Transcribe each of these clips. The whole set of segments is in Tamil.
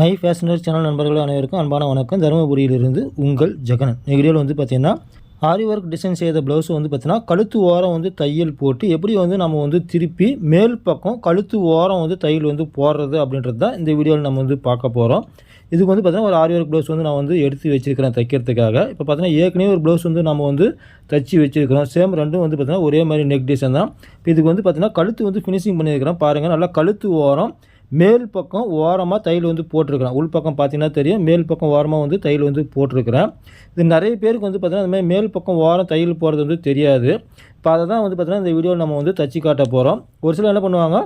மை ஃபேஷனர் சேனல் நண்பர்கள் அனைவருக்கும் அன்பான வணக்கம். தருமபுரியிலிருந்து உங்கள் ஜெகனன். இந்த வந்து பார்த்தீங்கன்னா ஆரி ஒர்க் டிசைன் செய்த ப்ளவுஸ் வந்து பார்த்திங்கன்னா கழுத்து ஓரம் வந்து தையல் போட்டு எப்படி வந்து நம்ம வந்து திருப்பி மேல் பக்கம் கழுத்து ஓரம் வந்து தையல் வந்து போடுறது அப்படின்றது தான் இந்த வீடியோவில் நம்ம வந்து பார்க்க போகிறோம் இதுக்கு வந்து பார்த்தீங்கன்னா ஒரு ஆரி ஒர்க் ப்ளவுஸ் வந்து நான் வந்து எடுத்து வச்சிருக்கிறேன் தைக்கிறதுக்காக. இப்போ பார்த்தீங்கன்னா ஏற்கனவே ஒரு ப்ளவுஸ் வந்து நம்ம வந்து தச்சு வச்சிருக்கிறோம். சேம் ரெண்டும் வந்து பார்த்திங்கன்னா ஒரே மாதிரி நெக் டிசைன் தான். இப்போ இதுக்கு வந்து பார்த்திங்கன்னா கழுத்து வந்து ஃபினிஷிங் பண்ணியிருக்கிறேன். பாருங்கள் நல்லா கழுத்து ஓரம் மேல் பக்கம் ஓரமாக தையல் வந்து போட்டிருக்கிறேன். உள் பக்கம் பார்த்தீங்கன்னா தெரியும். மேல் பக்கம் ஓரமாக வந்து தையல் வந்து போட்டிருக்கிறேன். இது நிறைய பேருக்கு வந்து பார்த்திங்கன்னா அந்த மாதிரி மேல் பக்கம் ஓரம் தையல் போகிறது வந்து தெரியாது. இப்போ அதை தான் வந்து பார்த்திங்கன்னா இந்த வீடியோவில் நம்ம வந்து தச்சு காட்ட போகிறோம் ஒரு சிலர் என்ன பண்ணுவாங்க?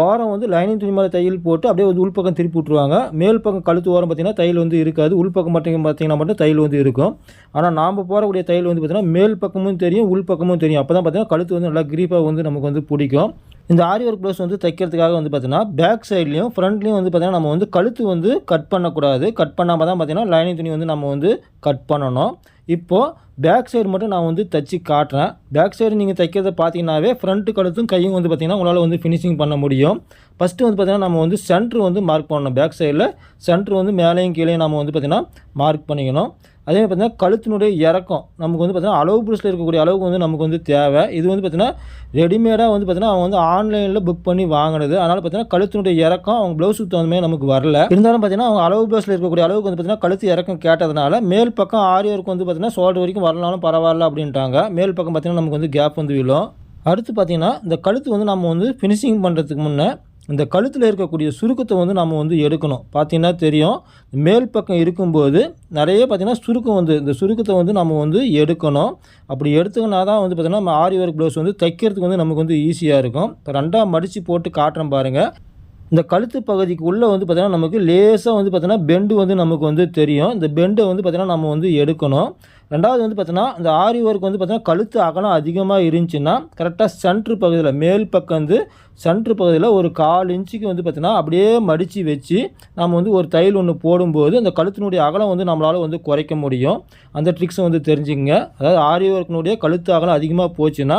ஓரம் வந்து லைனிங் துணி மேலே தையல் போட்டு அப்படியே வந்து உள்பக்கம் திருப்பி விட்ருவாங்க மேல் பக்கம் கழுத்து ஓரம் பார்த்தீங்கன்னா தையல் வந்து இருக்காது. உள்பக்கம் மட்டும் பார்த்தீங்கன்னா மட்டும் தையல் வந்து இருக்கும். ஆனால் நாம் போடக்கூடிய தையல் வந்து பார்த்திங்கன்னா மேல் பக்கமும் தெரியும் உள் பக்கமும் தெரியும். அப்போ தான் பார்த்தீங்கன்னா கழுத்து வந்து நல்லா கிரீப்பாக வந்து நமக்கு வந்து பிடிக்கும். இந்த ஆரி ஒர்க் ப்ளவுஸ் வந்து தைக்கிறதுக்காக வந்து பார்த்தீங்கன்னா பேக் சைட்லேயும் ஃப்ரண்ட்லேயும் வந்து பார்த்தீங்கன்னா நம்ம வந்து கழுத்து வந்து கட் பண்ணக்கூடாது. கட் பண்ணாமல் தான் பார்த்தீங்கன்னா லைனிங் துணி வந்து நம்ம வந்து கட் பண்ணணும். இப்போது பேக் சைடு மட்டும் நான் வந்து தச்சு காட்டுறேன். பேக் சைடு நீங்கள் தைக்கிறத பார்த்தீங்கன்னாவே ஃப்ரண்ட்டு கழுத்தும் கையும் வந்து பார்த்திங்கன்னா உங்களால் வந்து ஃபினிஷிங் பண்ண முடியும். ஃபஸ்ட்டு வந்து பார்த்தீங்கன்னா நம்ம வந்து சென்ட்ரு வந்து மார்க் பண்ணணும். பேக் சைடில் சென்ட்ரு வந்து மேலேயும் கீழேயும் நம்ம வந்து பார்த்திங்கன்னா மார்க் பண்ணிக்கணும். அதே மாதிரி பார்த்தீங்கன்னா கழுத்தினுடைய இறக்கம். நமக்கு வந்து பார்த்திங்கன்னா அளவு புருஷில் இருக்கக்கூடிய அளவுக்கு வந்து நமக்கு வந்து தேவை. இது வந்து பார்த்திங்கன்னா ரெடிமேடாக வந்து பார்த்திங்கன்னா அவங்க வந்து ஆன்லைனில் புக் பண்ணி வாங்கினது. அதனால் பார்த்தீங்கன்னா கழுத்தினுடைய இறக்கம் அவங்க ப்ளவுஸுக்கு தகுந்த மாதிரி நமக்கு வரல. இருந்தாலும் பார்த்தீங்கன்னா அவங்க அளவு ப்ளவுஸில் இருக்கக்கூடிய அளவுக்கு வந்து பார்த்தீங்கன்னா கழுத்து இறக்கம் கேட்டதுனால மேல் பக்கம் ஆரி ஒர்க் வந்து பார்த்தீங்கன்னா ஷோல்டர் வரைக்கும் வரலாலும் பரவாயில்ல அப்படின்ட்டாங்க. மேல் பக்கம் பார்த்தீங்கன்னா நமக்கு வந்து கேப் வந்து விழும். அடுத்து பார்த்தீங்கன்னா இந்த கழுத்து வந்து நம்ம வந்து ஃபினிஷிங் பண்ணுறதுக்கு முன்னே இந்த கழுத்தில் இருக்கக்கூடிய சுருக்கத்தை வந்து நம்ம வந்து எடுக்கணும். பார்த்தீங்கன்னா தெரியும் மேல் பக்கம் இருக்கும்போது நிறைய பார்த்திங்கன்னா சுருக்கம் வந்து இந்த சுருக்கத்தை வந்து நம்ம வந்து எடுக்கணும். அப்படி எடுத்துக்கினா தான் வந்து பார்த்திங்கன்னா நம்ம ஆரி ஒர்க் ப்ளவுஸ் வந்து தைக்கிறதுக்கு வந்து நமக்கு வந்து ஈஸியாக இருக்கும். இப்போ ரெண்டாக மடித்து போட்டு காட்டுறேன் பாருங்கள் இந்த கழுத்து பகுதிக்கு உள்ளே வந்து பார்த்திங்கன்னா நமக்கு லேசாக வந்து பார்த்திங்கன்னா பெண்டு வந்து நமக்கு வந்து தெரியும். இந்த பெண்டை வந்து பார்த்திங்கன்னா நம்ம வந்து எடுக்கணும். ரெண்டாவது வந்து பார்த்தீங்கன்னா இந்த ஆரி ஒர்க் வந்து பார்த்தீங்கன்னா கழுத்து அகலம் அதிகமாக இருந்துச்சுன்னா கரெக்டாக சென்ட்ரு பகுதியில் மேல் பக்கம் வந்து சென்ட்ரு பகுதியில் ஒரு கால் இன்ச்சுக்கு வந்து பார்த்திங்கன்னா அப்படியே மடித்து வச்சு நம்ம வந்து ஒரு தையல் ஒன்று போடும்போது அந்த கழுத்தினுடைய அகலம் வந்து நம்மளால் வந்து குறைக்க முடியும். அந்த ட்ரிக்ஸை வந்து தெரிஞ்சுங்க அதாவது ஆரி ஒர்க்கினுடைய கழுத்து அகலம் அதிகமாக போச்சுன்னா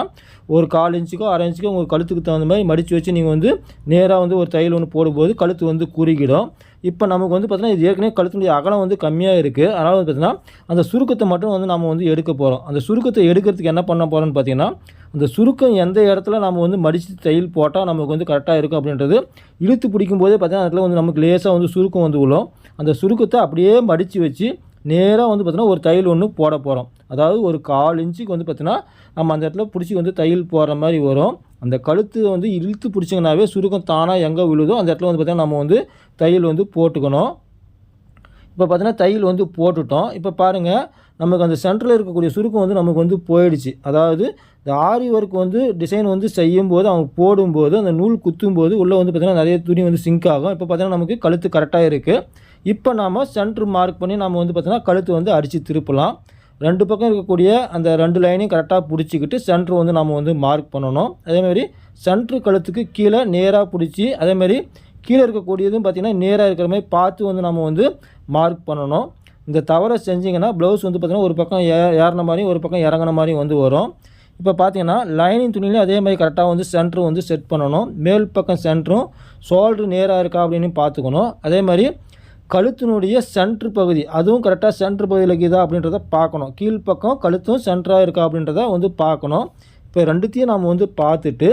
ஒரு கால் இன்ச்சுக்கோ அரை இன்ச்சுக்கோ உங்கள் கழுத்துக்கு தகுந்த மாதிரி மடித்து வச்சு நீங்கள் வந்து நேராக வந்து ஒரு தையல் ஒன்று போடும்போது கழுத்து வந்து குறுகிடும். இப்போ நமக்கு வந்து பார்த்தீங்கன்னா இது ஏற்கனவே கழுத்துடைய அகலம் வந்து கம்மியாக இருக்குது அதனால் வந்து பார்த்திங்கன்னா அந்த சுருக்கத்தை மட்டும் வந்து நம்ம வந்து எடுக்க போகிறோம் அந்த சுருக்கத்தை எடுக்கிறதுக்கு என்ன பண்ண போகிறோம்னு பார்த்தீங்கன்னா அந்த சுருக்கம் எந்த இடத்துல நம்ம வந்து மடித்து தையல் போட்டால் நமக்கு வந்து கரெக்டாக இருக்கும் அப்படின்றது இழுத்து பிடிக்கும் போதே பார்த்தீங்கன்னா அதில் வந்து நமக்கு லேசாக வந்து சுருக்கம் வந்து விழும். அந்த சுருக்கத்தை அப்படியே மடித்து வச்சு நேராக வந்து பார்த்திங்கன்னா ஒரு தையல் ஒன்று போட போகிறோம் அதாவது ஒரு கால் இன்ச்சுக்கு வந்து பார்த்திங்கன்னா நம்ம அந்த இடத்துல பிடிச்சி வந்து தையல் போடுற மாதிரி வரும். அந்த கழுத்து வந்து இழுத்து பிடிச்சிங்கனாவே சுருக்கம் தானாக எங்கே விழுதோ அந்த இடத்துல வந்து பார்த்திங்கன்னா நம்ம வந்து தையல் வந்து போட்டுக்கணும். இப்போ பார்த்தீங்கன்னா தையல் வந்து போட்டுட்டோம். இப்போ பாருங்கள் நமக்கு அந்த சென்டரில் இருக்கக்கூடிய சுருக்கம் வந்து நமக்கு வந்து போயிடுச்சு. அதாவது இந்த ஆரி ஒர்க் வந்து டிசைன் வந்து செய்யும்போது அவங்க போடும்போது அந்த நூல் குத்தும்போது உள்ளே வந்து பார்த்திங்கன்னா நிறைய துணி வந்து சிங்க் ஆகும். இப்போ பார்த்திங்கன்னா நமக்கு கழுத்து கரெக்டாக இருக்குது இப்போ நாம் சென்ட்ரு மார்க் பண்ணி நம்ம வந்து பார்த்திங்கன்னா கழுத்து வந்து அடித்து திருப்பலாம். ரெண்டு பக்கம் இருக்கக்கூடிய அந்த ரெண்டு லைனையும் கரெக்டாக பிடிச்சிக்கிட்டு சென்ட்ரு வந்து நம்ம வந்து மார்க் பண்ணணும். அதேமாதிரி சென்ட்ரு கழுத்துக்கு கீழே நேராக பிடிச்சி அதேமாதிரி கீழே இருக்கக்கூடியதும் பார்த்திங்கன்னா நேராக இருக்கிற மாதிரி பார்த்து வந்து நம்ம வந்து மார்க் பண்ணணும். இந்த தவறை செஞ்சிங்கன்னா ப்ளவுஸ் வந்து பார்த்திங்கன்னா ஒரு பக்கம் ஏ ஏறின மாதிரியும் ஒரு பக்கம் இறங்கின மாதிரியும் வந்து வரும். இப்போ பார்த்தீங்கன்னா லைனிங் துணிலையும் அதே மாதிரி கரெக்டாக வந்து சென்ட்ரு வந்து செட் பண்ணணும். மேல் பக்கம் சென்ட்ரும் ஷோல்ட்ரு நேராக இருக்கா அப்படின்னு பார்த்துக்கணும். அதே மாதிரி கழுத்தினுடைய சென்ட்ரு பகுதி அதுவும் கரெக்டாக சென்ட்ரு பகுதியில் இருக்குதா அப்படின்றத பார்க்கணும். கீழ்ப்பக்கம் கழுத்தும் சென்டராக இருக்கா அப்படின்றத வந்து பார்க்கணும். இப்போ ரெண்டுத்தையும் நாம் வந்து பார்த்துட்டு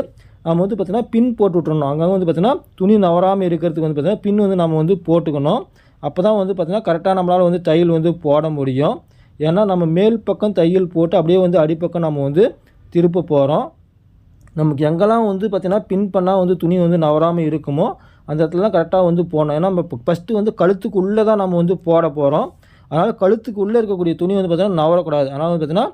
நம்ம வந்து பார்த்திங்கன்னா பின் போட்டு விட்றணும் அங்கே வந்து பார்த்திங்கன்னா துணி நவராமல் இருக்கிறதுக்கு வந்து பார்த்திங்கன்னா பின் வந்து நம்ம வந்து போட்டுக்கணும். அப்போ தான் வந்து பார்த்திங்கன்னா கரெக்டாக நம்மளால் வந்து தையல் வந்து போட முடியும். ஏன்னா நம்ம மேல் பக்கம் தையல் போட்டு அப்படியே வந்து அடிப்பக்கம் நம்ம வந்து திருப்ப போகிறோம் நமக்கு எங்கெல்லாம் வந்து பார்த்திங்கன்னா பின் பண்ணால் வந்து துணி வந்து நவராமல் இருக்குமோ அந்த இடத்துலலாம் கரெக்டாக வந்து போடணும். ஏன்னா நம்ம ஃபஸ்ட்டு வந்து கழுத்துக்கு உள்ளே தான் நம்ம வந்து போட போகிறோம் அதனால் கழுத்துக்கு உள்ளே இருக்கக்கூடிய துணி வந்து பார்த்திங்கன்னா நவரக்கூடாது அதனால் வந்து பார்த்திங்கன்னா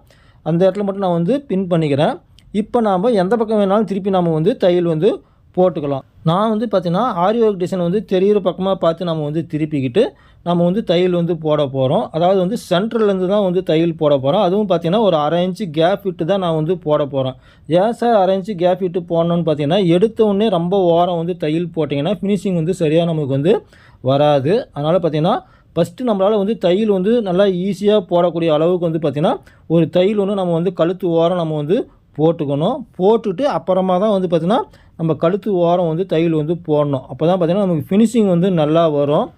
அந்த இடத்துல மட்டும் நான் வந்து பின் பண்ணிக்கிறேன். இப்போ நாம் எந்த பக்கம் வேணாலும் திருப்பி நாம் வந்து தையல் வந்து போட்டுக்கலாம். நான் வந்து பார்த்திங்கன்னா ஆரி ஒர்க் டிசைன் வந்து தெரிகிற பக்கமாக பார்த்து நம்ம வந்து திருப்பிக்கிட்டு நம்ம வந்து தையல் வந்து போட போகிறோம் அதாவது வந்து சென்ட்ரல்லேருந்து தான் வந்து தையல் போட போகிறோம் அதுவும் பார்த்திங்கன்னா ஒரு அரை இன்ச்சு கேப் விட்டு தான் நான் வந்து போட போகிறேன் ஏன் சார் அரை இன்ச்சு கேப் விட்டு போடணும்னு பார்த்தீங்கன்னா எடுத்த உடனே ரொம்ப ஓரம் வந்து தையல் போட்டிங்கன்னா ஃபினிஷிங் வந்து சரியாக நமக்கு வந்து வராது. அதனால் பார்த்திங்கன்னா ஃபஸ்ட்டு நம்மளால் வந்து தையல் வந்து நல்லா ஈஸியாக போடக்கூடிய அளவுக்கு வந்து பார்த்திங்கன்னா ஒரு தையல் ஒன்று நம்ம வந்து கழுத்து ஓரம் நம்ம வந்து போட்டுக்கணும். போட்டுட்டு அப்புறமா தான் வந்து பார்த்திங்கன்னா நம்ம கழுத்து ஓரம் வந்து தையல் வந்து போடணும். அப்போ தான் பார்த்திங்கன்னா நமக்கு ஃபினிஷிங் வந்து நல்லா வரும்.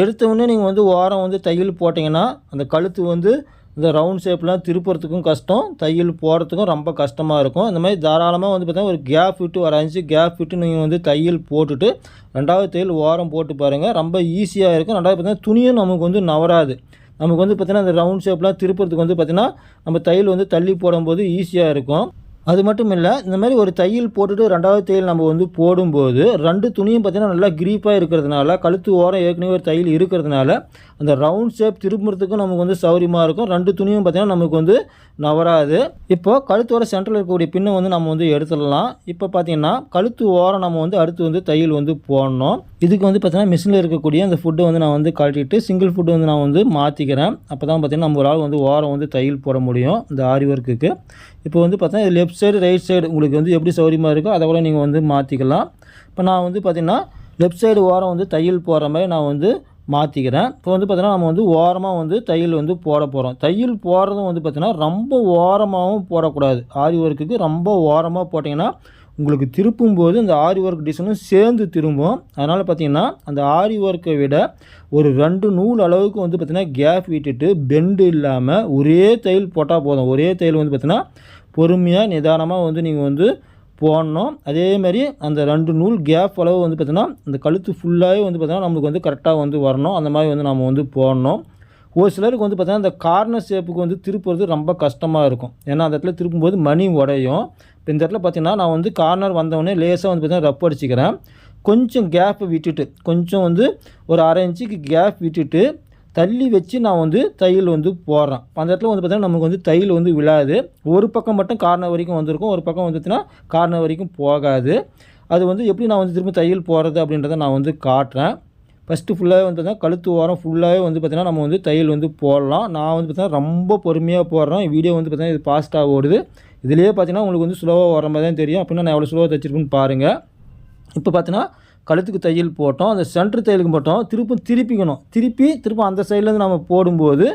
எடுத்தவுடனே நீங்கள் வந்து ஓரம் வந்து தையல் போட்டிங்கன்னா அந்த கழுத்து வந்து இந்த ரவுண்ட் ஷேப்லாம் திருப்புறத்துக்கும் கஷ்டம். தையல் போடுறதுக்கும் ரொம்ப கஷ்டமாக இருக்கும். இந்த மாதிரி தாராளமாக வந்து பார்த்தீங்கன்னா ஒரு கேப் விட்டு ஒரு அஞ்சு கேப் விட்டு நீங்கள் வந்து தையல் போட்டுட்டு ரெண்டாவது தையல் ஓரம் போட்டு பாருங்கள் ரொம்ப ஈஸியாக இருக்கும். ரெண்டாவது பார்த்தீங்கன்னா துணியும் நமக்கு வந்து நவராது. நமக்கு வந்து பார்த்திங்கன்னா அந்த ரவுண்ட் ஷேப்லாம் திருப்புறதுக்கு வந்து பார்த்திங்கன்னா நம்ம தையல் வந்து தள்ளி போடும்போது ஈஸியாக இருக்கும். அது மட்டும் இல்லை இந்த மாதிரி ஒரு தையல் போட்டுட்டு ரெண்டாவது தையல் நம்ம வந்து போடும்போது ரெண்டு துணியும் பார்த்திங்கன்னா நல்லா கிரீப்பாக இருக்கிறதுனால கழுத்து ஓரம் ஏற்கனவே ஒரு தையல் இருக்கிறதுனால அந்த ரவுண்ட் ஷேப் திரும்புறதுக்கும் நமக்கு வந்து சௌரியமாக இருக்கும். ரெண்டு துணியும் பார்த்திங்கன்னா நமக்கு வந்து நவராது. இப்போ கழுத்தோட சென்ட்ரல் இருக்கக்கூடிய பின்னை வந்து நம்ம வந்து எடுத்துடலாம். இப்போ பார்த்தீங்கன்னா கழுத்து ஓரம் நம்ம வந்து அடுத்து வந்து தையல் வந்து போடணும். இதுக்கு வந்து பார்த்திங்கன்னா மிஷினில் இருக்கக்கூடிய அந்த ஃபுட்டை வந்து நான் வந்து கழட்டிட்டு சிங்கிள் ஃபுட்டு வந்து நான் வந்து மாற்றிக்கிறேன் அப்போ தான் பார்த்திங்கன்னா நம்ம ஒரு ஆள் வந்து ஓரம் வந்து தையல் போட முடியும் இந்த ஆரி ஒர்க்குக்கு இப்போ வந்து பார்த்தீங்கன்னா லெஃப்ட் சைடு ரைட் சைடு உங்களுக்கு வந்து எப்படி சௌரியமாக இருக்கோ அதை கூட நீங்கள் வந்து மாற்றிக்கலாம் இப்போ நான் வந்து பார்த்திங்கன்னா லெஃப்ட் சைடு ஓரம் வந்து தையல் போடுற மாதிரி நான் வந்து மாற்றிக்கிறேன் இப்போ வந்து பார்த்தீங்கன்னா நம்ம வந்து ஓரமாக வந்து தையல் வந்து போட போகிறோம் தையல் போடுறதும் வந்து பார்த்திங்கன்னா ரொம்ப ஓரமாகவும் போடக்கூடாது. ஆரி ஒர்க்குக்கு ரொம்ப ஓரமாக போட்டிங்கன்னா உங்களுக்கு திருப்பும் போது இந்த ஆரி ஒர்க் டிசைனும் சேர்ந்து திரும்பும். அதனால் பார்த்தீங்கன்னா அந்த ஆரி ஒர்க்கை விட ஒரு ரெண்டு நூல் அளவுக்கு வந்து பார்த்திங்கன்னா கேப் விட்டுட்டு பெண்டு இல்லாமல் ஒரே தையல் போட்டால் போதும். ஒரே தையல் வந்து பார்த்திங்கன்னா பொறுமையாக நிதானமாக வந்து நீங்கள் வந்து போடணும். அதே மாதிரி அந்த ரெண்டு நூல் கேப் அளவு வந்து பார்த்திங்கன்னா அந்த கழுத்து ஃபுல்லாகவே வந்து பார்த்திங்கன்னா நமக்கு வந்து கரெக்டாக வந்து வரணும். அந்த மாதிரி வந்து நம்ம வந்து போடணும். ஒரு சிலருக்கு வந்து பார்த்திங்கன்னா அந்த கார்னர் ஷேப்புக்கு வந்து திருப்புறது ரொம்ப கஷ்டமாக இருக்கும். ஏன்னா அந்த இடத்துல திருப்பும்போது மணி உடையும். இப்போ இந்த இடத்துல பார்த்திங்கன்னா நான் வந்து கார்னர் வந்தவொடனே லேசாக வந்து பார்த்திங்கன்னா ரப் அடிச்சிக்கிறேன். கொஞ்சம் கேப் விட்டுட்டு கொஞ்சம் வந்து ஒரு அரை இன்ச்சுக்கு கேப் விட்டுட்டு தள்ளி வச்சு நான் வந்து தையல் வந்து போடுறேன். அந்த இடத்துல வந்து பார்த்திங்கன்னா நமக்கு வந்து தையல் வந்து விழாது. ஒரு பக்கம் மட்டும் கார்னர் வரைக்கும் வந்திருக்கும். ஒரு பக்கம் வந்துச்சுன்னா கார்னர் வரைக்கும் போகாது. அது வந்து எப்படி நான் வந்து திரும்ப தையல் போடுறது அப்படின்றத நான் வந்து காட்டுறேன். ஃபஸ்ட்டு ஃபுல்லாகவே வந்து பார்த்தீங்கன்னா கழுத்து ஓரம் ஃபுல்லாகவே வந்து பார்த்திங்கன்னா நம்ம வந்து தையல் வந்து போடலாம். நான் வந்து பார்த்திங்கன்னா ரொம்ப பொறுமையாக போடுறேன். வீடியோ வந்து பார்த்திங்கன்னா இது ஃபாஸ்ட்டாக ஓடுது. இதுலேயே பார்த்தீங்கன்னா உங்களுக்கு வந்து ஸ்லோவாக வர மாதிரி தான் தெரியும். அப்படின்னா நான் எவ்வளோ ஸ்லோவாக தைச்சிருக்குன்னு பாருங்கள் இப்போ பார்த்தீங்கன்னா கழுத்துக்கு தையல் போட்டோம் அந்த சென்ட்ரு தையலுக்கு போட்டோம். திருப்பும் திருப்பிக்கணும். திருப்பி திரும்ப அந்த சைட்லேருந்து நம்ம போடும்போது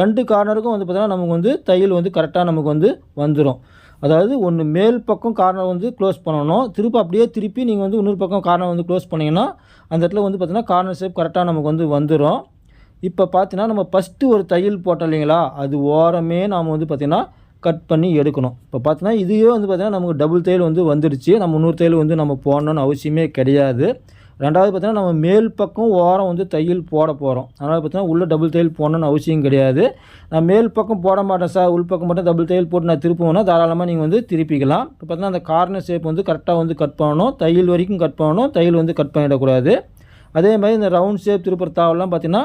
ரெண்டு கார்னருக்கும் வந்து பார்த்திங்கன்னா நமக்கு வந்து தையல் வந்து கரெக்டாக நமக்கு வந்து வந்துடும் அதாவது ஒன்று மேல் பக்கம் கார்னர் வந்து க்ளோஸ் பண்ணணும். திருப்பி அப்படியே திருப்பி நீங்கள் வந்து இன்னொரு பக்கம் கார்னர் வந்து க்ளோஸ் பண்ணிங்கன்னா அந்த இடத்துல வந்து பார்த்திங்கன்னா கார்னர் ஷேப் கரெக்டாக நமக்கு வந்து வந்துடும் இப்போ பார்த்தீங்கன்னா நம்ம ஃபஸ்ட்டு ஒரு தையல் போட்டோம் இல்லைங்களா? அது ஓரமே நாம் வந்து பார்த்திங்கன்னா கட் பண்ணி எடுக்கணும். இப்போ பார்த்தீங்கன்னா இதுவே வந்து பார்த்திங்கன்னா நமக்கு டபுள் தையல் வந்து வந்துடுச்சு நம்ம இன்னொரு தையல் வந்து நம்ம போடணும்னு அவசியமே கிடையாது. ரெண்டாவது பார்த்தீங்கன்னா நம்ம மேல் பக்கம் ஓரம் வந்து தையல் போட போகிறோம் அதனால் பார்த்தீங்கன்னா உள்ளே டபுள் தையல் போடணும்னு அவசியம் கிடையாது. நான் மேல் பக்கம் போட மாட்டேன் சார் உள் பக்கம் மட்டும் டபுள் தையல் போட்டு நான் திருப்புவேன்னா தாராளமாக நீங்கள் வந்து திருப்பிக்கலாம். இப்போ பார்த்தீங்கன்னா அந்த கார்னர் ஷேப் வந்து கரெக்டாக வந்து கட் பண்ணணும். தையல் வரைக்கும் கட் பண்ணணும். தையல் வந்து கட் பண்ணிடக்கூடாது. அதே மாதிரி இந்த ரவுண்ட் ஷேப் திருப்புற தாவெல்லாம் பார்த்திங்கன்னா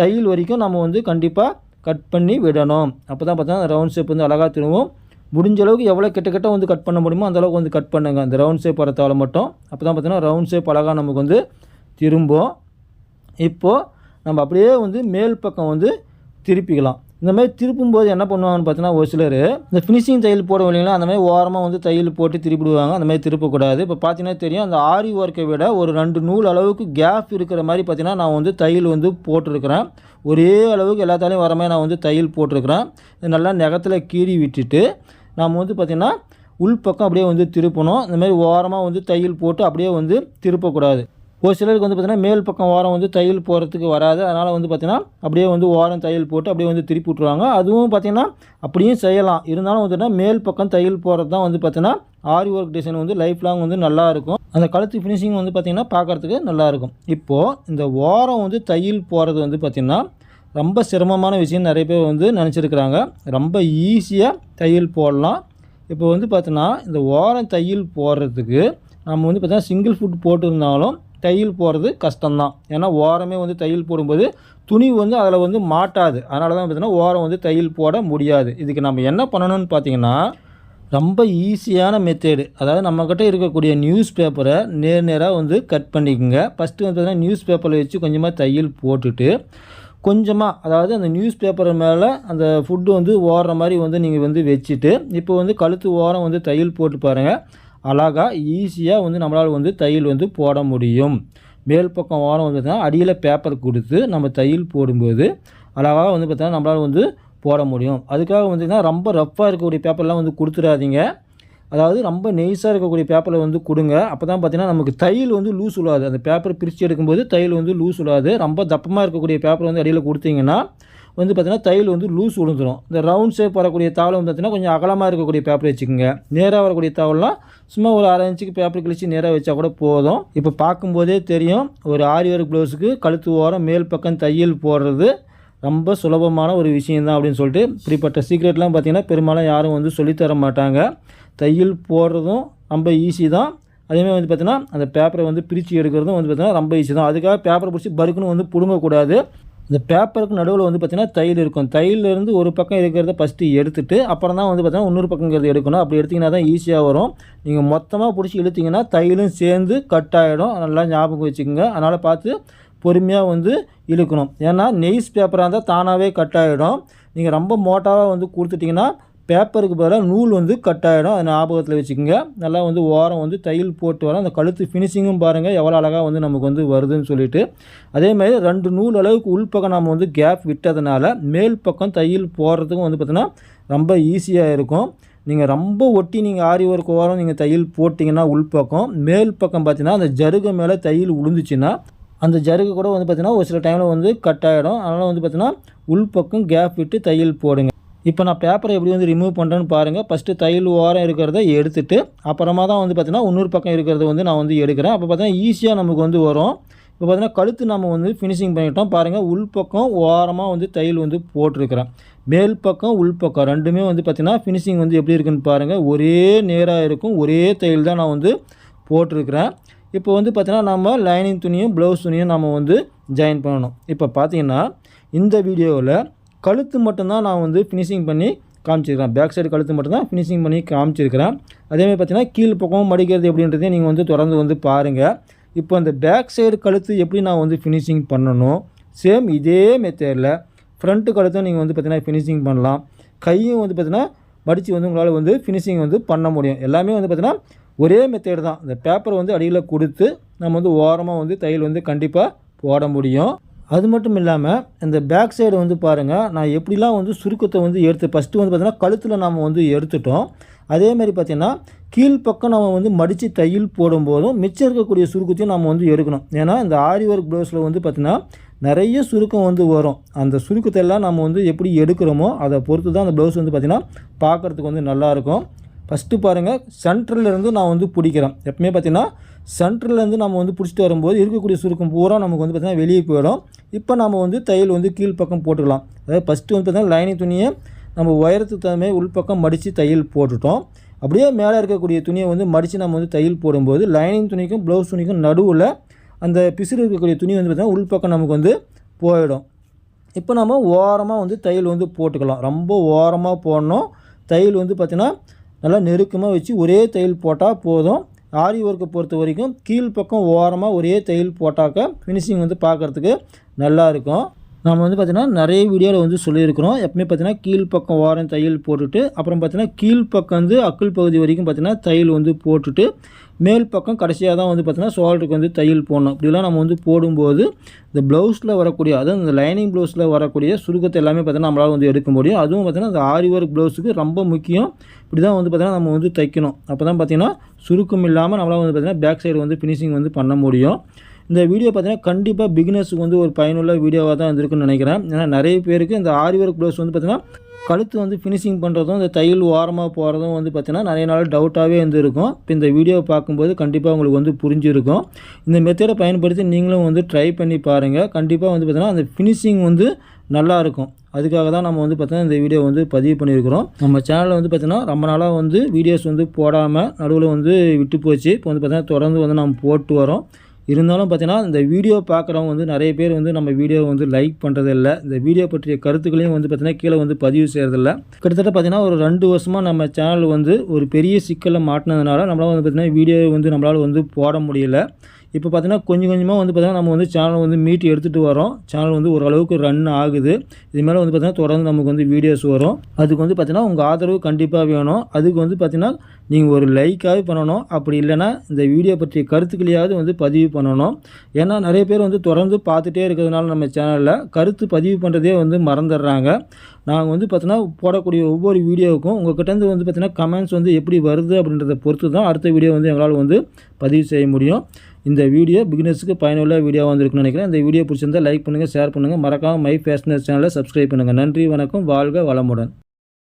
தையல் வரைக்கும் நம்ம வந்து கண்டிப்பாக கட் பண்ணி விடணும். அப்போ தான் பார்த்தா ரவுண்ட் ஷேப் வந்து அழகாக திரும்பும். முடிஞ்ச அளவுக்கு எவ்வளோ கிட்ட கிட்ட வந்து கட் பண்ண முடியுமோ அந்த அளவுக்கு வந்து கட் பண்ணுங்கள் அந்த ரவுண்ட் ஷேப் வரத்தால் மட்டும். அப்போ தான் பார்த்தீங்கன்னா ரவுண்ட் ஷேப் அழகாக நமக்கு வந்து திரும்பும். இப்போது நம்ம அப்படியே வந்து மேல் பக்கம் வந்து திருப்பிக்கலாம். இந்த மாதிரி திருப்பும்போது என்ன பண்ணுவாங்கன்னு பார்த்தீங்கன்னா ஒரு சிலர் இந்த ஃபினிஷிங் தையல் போட இல்லைங்களா அந்த மாதிரி ஓரமாக வந்து தையல் போட்டு திருப்பிடுவாங்க. அந்த மாதிரி திருப்பக்கூடாது. இப்போ பார்த்தீங்கன்னா தெரியும் அந்த ஆரி ஒர்க்கை விட ஒரு ரெண்டு நூல் அளவுக்கு கேப் இருக்கிற மாதிரி பார்த்தீங்கன்னா நான் வந்து தையல் வந்து போட்டிருக்கிறேன். ஒரே அளவுக்கு எல்லாத்தாலையும் வர மாதிரி நான் வந்து தையல் போட்டிருக்கிறேன். இது நல்லா நெகத்தில் கீறி விட்டுட்டு நாம் வந்து பார்த்திங்கன்னா உள்பக்கம் அப்படியே வந்து திருப்பணும். இந்த மாதிரி ஓரமாக வந்து தையல் போட்டு அப்படியே வந்து திருப்பக்கூடாது. ஒரு சிலருக்கு வந்து பார்த்திங்கன்னா மேல் பக்கம் ஓரம் வந்து தையல் போகிறதுக்கு வராது. அதனால் வந்து பார்த்திங்கன்னா அப்படியே வந்து ஓரம் தையல் போட்டு அப்படியே வந்து திருப்பி விட்ருவாங்க அதுவும் பார்த்திங்கன்னா அப்படியும் செய்யலாம். இருந்தாலும் வந்துன்னா மேல் பக்கம் தையல் போகிறது தான் வந்து பார்த்திங்கன்னா ஆரி ஒர்க் டிசைன் வந்து லைஃப் லாங் வந்து நல்லா இருக்கும். அந்த கழுத்து ஃபினிஷிங் வந்து பார்த்திங்கன்னா பார்க்குறதுக்கு நல்லாயிருக்கும் இப்போது இந்த ஓரம் வந்து தையல் போகிறது வந்து பார்த்திங்கன்னா ரொம்ப சிரமமான விஷயம் நிறைய பேர் வந்து நினச்சிருக்கிறாங்க. ரொம்ப ஈஸியாக தையல் போடலாம். இப்போ வந்து பார்த்திங்கன்னா இந்த ஓரம் தையல் போடுறதுக்கு நம்ம வந்து பார்த்திங்கன்னா சிங்கிள் ஃபுட் போட்டிருந்தாலும் தையல் போடுறது கஷ்டம்தான். ஏன்னா ஓரமே வந்து தையல் போடும்போது துணி வந்து அதில் வந்து மாட்டாது. அதனால தான் பார்த்தீங்கன்னா ஓரம் வந்து தையல் போட முடியாது. இதுக்கு நம்ம என்ன பண்ணணும்னு பார்த்தீங்கன்னா ரொம்ப ஈஸியான மெத்தேடு அதாவது நம்மக்கிட்ட இருக்கக்கூடிய நியூஸ் பேப்பரை நேர் நேராக வந்து கட் பண்ணிக்கோங்க. ஃபஸ்ட்டு வந்து பார்த்தீங்கன்னா நியூஸ் பேப்பரில் வச்சு கொஞ்சமாக தையல் போட்டுட்டு கொஞ்சமாக அதாவது அந்த நியூஸ் பேப்பர் மேலே அந்த ஃபுட்டு வந்து ஓடுற மாதிரி வந்து நீங்கள் வந்து வச்சுட்டு இப்போ வந்து கழுத்து ஓரம் வந்து தையல் போட்டு பாருங்கள் அழகாக ஈஸியாக வந்து நம்மளால் வந்து தையல் வந்து போட முடியும். மேல் பக்கம் ஓரம் வந்து பார்த்தீங்கன்னா அடியில் பேப்பர் கொடுத்து நம்ம தையல் போடும்போது அழகாக வந்து பார்த்தீங்கன்னா நம்மளால் வந்து போட முடியும். அதுக்காக வந்து ரொம்ப ரஃப்பாக இருக்கக்கூடிய பேப்பர்லாம் வந்து கொடுத்துடாதீங்க. அதாவது ரொம்ப நெய்ஸாக இருக்கக்கூடிய பேப்பரில் வந்து கொடுங்க. அப்போ தான் பார்த்தீங்கன்னா நமக்கு தையல் வந்து லூஸ் விழாது அந்த பேப்பர் பிரித்து எடுக்கும்போது தையல் வந்து லூஸ் விழாது ரொம்ப தப்பமாக இருக்கக்கூடிய பேப்பர் வந்து அடியில் கொடுத்தீங்கன்னா வந்து பார்த்தீங்கன்னா தையல் வந்து லூஸ் விழுந்துடும் இந்த ரவுண்ட் ஷேப் வரக்கூடிய தாவல் வந்து பார்த்தீங்கன்னா கொஞ்சம் அகலமாக இருக்கக்கூடிய பேப்பர் வச்சுக்கோங்க. நேராக வரக்கூடிய தாவல்லாம் சும்மா ஒரு அரை இன்ச்சுக்கு பேப்பர் கிழிச்சு நேராக வச்சா கூட போதும். இப்போ பார்க்கும்போதே தெரியும் ஒரு ஆரி ஒர்க் ப்ளவுஸுக்கு கழுத்து ஓரம் மேல் பக்கம் தையல் போடுறது ரொம்ப சுலபமான ஒரு விஷயந்தான் அப்படின்னு சொல்லிட்டு இப்படிப்பட்ட சீக்ரெட்லாம் பார்த்தீங்கன்னா பெரும்பாலும் யாரும் வந்து சொல்லித்தர மாட்டாங்க. தையல் போடுறதும் ரொம்ப ஈஸி தான். அதேமாதிரி வந்து பார்த்தீங்கன்னா அந்த பேப்பரை வந்து பிரித்து எடுக்கிறதும் வந்து பார்த்தீங்கன்னா ரொம்ப ஈஸி தான். அதுக்காக பேப்பரை பிடிச்சி பருக்குன்னு வந்து பிடுங்கக்கூடாது. இந்த பேப்பருக்கு நடுவில் வந்து பார்த்திங்கன்னா தையல் இருக்கும். தையிலேருந்து ஒரு பக்கம் இருக்கிறத ஃபஸ்ட்டு எடுத்துட்டு அப்புறம் தான் வந்து பார்த்தீங்கன்னா இன்னொரு பக்கங்கிறது எடுக்கணும். அப்படி எடுத்திங்கன்னா தான் ஈஸியாக வரும். நீங்கள் மொத்தமாக பிடிச்சி இழுத்திங்கன்னா தையலும் சேர்ந்து கட் ஆகிடும் நல்லா ஞாபகம் வச்சுக்கோங்க. அதனால் பார்த்து பொறுமையாக வந்து இழுக்கணும். ஏன்னா நெய்ஸ் பேப்பராக இருந்தால் தானாகவே கட் ஆகிடும் நீங்கள் ரொம்ப மோட்டாவாக வந்து கொடுத்துட்டிங்கன்னா பேப்பருக்கு பதிலாக நூல் வந்து கட் ஆகிடும் அதை ஞாபகத்தில் வச்சுக்கோங்க. நல்லா வந்து ஓரம் வந்து தையல் போட்டு வரோம். அந்த கழுத்து ஃபினிஷிங்கும் பாருங்கள் எவ்வளோ அழகாக வந்து நமக்கு வந்து வருதுன்னு சொல்லிட்டு. அதேமாதிரி ரெண்டு நூல் அளவுக்கு உள்பக்கம் நம்ம வந்து கேப் விட்டதுனால மேல் பக்கம் தையல் போடுறதுக்கும் வந்து பார்த்திங்கன்னா ரொம்ப ஈஸியாக இருக்கும். நீங்கள் ரொம்ப ஒட்டி நீங்கள் ஆரி ஒர்க் ஓரம் நீங்கள் தையல் போட்டிங்கன்னா உள்பக்கம் மேல் பக்கம் பார்த்தீங்கன்னா அந்த ஜருகை மேலே தையல் உளுந்துச்சுன்னா அந்த ஜருகு கூட வந்து பார்த்திங்கன்னா ஒரு சில டைமில் வந்து கட் ஆகிடும் அதனால் வந்து பார்த்திங்கன்னா உள்பக்கம் கேப் விட்டு தையல் போடுங்க. இப்போ நான் பேப்பரை எப்படி வந்து ரிமூவ் பண்ணுறேன்னு பாருங்கள் ஃபஸ்ட்டு தையல் ஓரம் இருக்கிறத எடுத்துட்டு அப்புறமா தான் வந்து பார்த்தீங்கன்னா இன்னொரு பக்கம் இருக்கிறத வந்து நான் வந்து எடுக்கிறேன். அப்போ பார்த்தீங்கன்னா ஈஸியாக நமக்கு வந்து வரும். இப்போ பார்த்தீங்கன்னா கழுத்து நம்ம வந்து ஃபினிஷிங் பண்ணிட்டோம். பாருங்கள் உள்பக்கம் ஓரமாக வந்து தையல் வந்து போட்டிருக்கிறேன். மேல் பக்கம் உள்பக்கம் ரெண்டுமே வந்து பார்த்திங்கன்னா ஃபினிஷிங் வந்து எப்படி இருக்குன்னு பாருங்கள் ஒரே நேராக இருக்கும். ஒரே தையல் தான் நான் வந்து போட்டிருக்கிறேன். இப்போ வந்து பார்த்திங்கன்னா நம்ம லைனிங் துணியும் ப்ளவுஸ் துணியும் நம்ம வந்து ஜாயின் பண்ணணும். இப்போ பார்த்திங்கன்னா இந்த வீடியோவில் கழுத்து மட்டும்தான் நான் வந்து ஃபினிஷிங் பண்ணி காமிச்சிருக்கிறேன். பேக் சைடு கழுத்து மட்டும்தான் ஃபினிஷிங் பண்ணி காமிச்சிருக்கிறேன். அதேமாதிரி பார்த்தீங்கன்னா கீழ் பக்கம் மடிக்கிறது எப்படின்றதையும் நீங்கள் வந்து தொடர்ந்து வந்து பாருங்கள் இப்போ அந்த பேக் சைடு கழுத்து எப்படி நான் வந்து ஃபினிஷிங் பண்ணணும் சேம் இதே மெத்தேடில் ஃப்ரண்ட்டு கழுத்தும் நீங்கள் வந்து பார்த்தீங்கன்னா ஃபினிஷிங் பண்ணலாம். கையும் வந்து பார்த்தீங்கன்னா மடித்து வந்து உங்களால் வந்து ஃபினிஷிங் வந்து பண்ண முடியும். எல்லாமே வந்து பார்த்தீங்கன்னா ஒரே மெத்தேடு தான். இந்த பேப்பர் வந்து அடியில் கொடுத்து நம்ம வந்து ஓரமாக வந்து தையல் வந்து கண்டிப்பாக போட முடியும். அது மட்டும் இல்லாமல் இந்த பேக் சைடு வந்து பாருங்கள் நான் எப்படிலாம் வந்து சுருக்கத்தை வந்து எடுத்து ஃபஸ்ட்டு வந்து பார்த்திங்கன்னா கழுத்தில் நாம் வந்து எடுத்துட்டோம். அதேமாதிரி பார்த்திங்கன்னா கீழ்ப்பக்கம் நம்ம வந்து மடித்து தையல் போடும்போதும் மிச்சம் இருக்கக்கூடிய சுருக்கத்தையும் நம்ம வந்து எடுக்கணும். ஏன்னா இந்த ஆரி ஒர்க் ப்ளவுஸில் வந்து பார்த்திங்கன்னா நிறைய சுருக்கம் வந்து வரும். அந்த சுருக்கத்தை எல்லாம் நம்ம வந்து எப்படி எடுக்கிறோமோ அதை பொறுத்து தான் அந்த ப்ளவுஸ் வந்து பார்த்திங்கன்னா பார்க்குறதுக்கு வந்து நல்லாயிருக்கும் ஃபஸ்ட்டு பாருங்கள் சென்ட்ரலேருந்து நான் வந்து பிடிக்கிறேன். எப்பவுமே பார்த்திங்கன்னா சென்ட்ரல்லேருந்து நம்ம வந்து பிடிச்சிட்டு வரும்போது இருக்கக்கூடிய சுருக்கம் பூரா நமக்கு வந்து பார்த்திங்கன்னா வெளியே போயிடும். இப்போ நம்ம வந்து தையல் வந்து கீழ்ப்பக்கம் போட்டுக்கலாம். அதாவது ஃபஸ்ட்டு வந்து பார்த்திங்கன்னா லைனிங் துணியை நம்ம உயரத்துக்கு தகுந்த உள்பக்கம் மடித்து தையல் போட்டுட்டோம். அப்படியே மேலே இருக்கக்கூடிய துணியை வந்து மடித்து நம்ம வந்து தையல் போடும்போது லைனிங் துணிக்கும் ப்ளவுஸ் துணிக்கும் நடுவில் அந்த பிசுறு இருக்கக்கூடிய துணி வந்து பார்த்திங்கன்னா உள்பக்கம் நமக்கு வந்து போயிடும். இப்போ நம்ம ஓரமாக வந்து தையல் வந்து போட்டுக்கலாம். ரொம்ப ஓரமாக போடணும். தையல் வந்து பார்த்திங்கன்னா நல்லா நெருக்கமாக வச்சு ஒரே தையல் போட்டால் போதும். ஆரி ஒர்க்கை பொறுத்த வரைக்கும் கீழ்ப்பக்கம் ஓரமாக ஒரே தையல் போட்டாக்க ஃபினிஷிங் வந்து பார்க்குறதுக்கு நல்லாயிருக்கும் நம்ம வந்து பார்த்திங்கன்னா நிறைய வீடியோவில் வந்து சொல்லியிருக்கிறோம். எப்பவுமே பார்த்தீங்கன்னா கீழ்ப்பக்கம் ஓரம் தையல் போட்டுட்டு அப்புறம் பார்த்தீங்கன்னா கீழ்ப்பக்கம் வந்து அக்குள் பகுதி வரைக்கும் பார்த்தீங்கன்னா தையல் வந்து போட்டுட்டு மேல் பக்கம் கடைசியாக தான் வந்து பார்த்தீங்கன்னா ஷோல்டருக்கு வந்து தையல் போடணும். இப்படிலாம் நம்ம வந்து போடும்போது இந்த ப்ளவுஸில் வரக்கூடிய அதுவும் இந்த லைனிங் ப்ளவுஸில் வரக்கூடிய சுருக்கத்தை எல்லாமே பார்த்திங்கன்னா நம்மளால் வந்து எடுக்க முடியும். அதுவும் பார்த்திங்கன்னா அந்த ஆரி ஒர்க் ப்ளவுஸுக்கு ரொம்ப முக்கியம். இப்படி தான் வந்து பார்த்திங்கன்னா நம்ம வந்து தைக்கணும். அப்போ தான் பார்த்தீங்கன்னா சுருக்கம் இல்லாமல் நம்மளால் வந்து பார்த்திங்கன்னா பேக் சைடு வந்து ஃபினிஷிங் வந்து பண்ண முடியும். இந்த வீடியோ பார்த்தீங்கன்னா கண்டிப்பாக பிகினர்ஸுக்கு வந்து ஒரு பயனுள்ள வீடியோவாக தான் இருந்திருக்குன்னு நினைக்கிறேன். ஏன்னா நிறைய பேருக்கு இந்த ஆரி ஒர்க் ப்ளவுஸ் வந்து பார்த்திங்கன்னா கழுத்து வந்து ஃபினிஷிங் பண்ணுறதும் இந்த தையல் ஓரமாக போகிறதும் வந்து பார்த்திங்கன்னா நிறைய நாள் டவுட்டாகவே இருந்திருக்கும் இப்போ இந்த வீடியோ பார்க்கும்போது கண்டிப்பாக உங்களுக்கு வந்து புரிஞ்சிருக்கும். இந்த மெத்தடை பயன்படுத்தி நீங்களும் வந்து ட்ரை பண்ணி பாருங்கள் கண்டிப்பாக வந்து பார்த்திங்கன்னா அந்த ஃபினிஷிங் வந்து நல்லாயிருக்கும் அதுக்காக தான் நம்ம வந்து பார்த்தீங்கன்னா இந்த வீடியோ வந்து பதிவு பண்ணியிருக்கிறோம். நம்ம சேனலில் வந்து பார்த்திங்கன்னா ரொம்ப நாளாக வந்து வீடியோஸ் வந்து போடாமல் நடுவில் வந்து விட்டு போச்சு. இப்போ வந்து பார்த்திங்கன்னா தொடர்ந்து வந்து நம்ம போட்டு வரோம். இருந்தாலும் பார்த்தீங்கன்னா இந்த வீடியோ பார்க்குறவங்க வந்து நிறைய பேர் வந்து நம்ம வீடியோவை வந்து லைக் பண்ணுறதில்ல இந்த வீடியோ பற்றிய கருத்துக்களையும் வந்து பார்த்திங்கன்னா கீழே வந்து பதிவு செய்கிறதில்ல கிட்டத்தட்ட பார்த்திங்கன்னா ஒரு ரெண்டு வருஷமாக நம்ம சேனல் வந்து ஒரு பெரிய சிக்கலில் மாட்டினதுனால நம்மளால் வந்து பார்த்திங்கன்னா வீடியோ வந்து நம்மளால் வந்து போட முடியல. இப்போ பார்த்தீங்கன்னா கொஞ்சம் கொஞ்சமாக வந்து பார்த்தீங்கன்னா நம்ம வந்து சேனல் வந்து மீட் எடுத்துகிட்டு வரோம். சேனல் வந்து ஓரளவுக்கு ரன் ஆகுது. இது மேலே வந்து பார்த்திங்கன்னா தொடர்ந்து நமக்கு வந்து வீடியோஸ் வரும். அதுக்கு வந்து பார்த்தீங்கன்னா உங்கள் ஆதரவு கண்டிப்பாக வேணும். அதுக்கு வந்து பார்த்தீங்கன்னா நீங்கள் ஒரு லைக்காகவே பண்ணணும். அப்படி இல்லைன்னா இந்த வீடியோ பற்றிய கருத்துக்களையாவது வந்து பதிவு பண்ணணும். ஏன்னா நிறைய பேர் வந்து தொடர்ந்து பார்த்துட்டே இருக்கிறதுனால நம்ம சேனலில் கருத்து பதிவு பண்ணுறதே வந்து மறந்துடுறாங்க. நாங்கள் வந்து பார்த்தீங்கன்னா போடக்கூடிய ஒவ்வொரு வீடியோவுக்கும் உங்கள்கிட்டருந்து வந்து பார்த்தீங்கன்னா கமெண்ட்ஸ் வந்து எப்படி வருது அப்படின்றத பொறுத்து தான் அடுத்த வீடியோ வந்து எங்களால் வந்து பதிவு செய்ய முடியும். இந்த வீடியோ பிகினர்ஸுக்கு பயனுள்ள வீடியோ வந்திருக்குன்னு நினைக்கிறேன். இந்த வீடியோ பிடிச்சிருந்தால் லைக் பண்ணுங்கள் ஷேர் பண்ணுங்கள் மறக்காமல் மை ஃபேஷனர் சேனலை சப்ஸ்கிரைப் பண்ணுங்கள் நன்றி வணக்கம் வாழ்க வளமுடன்.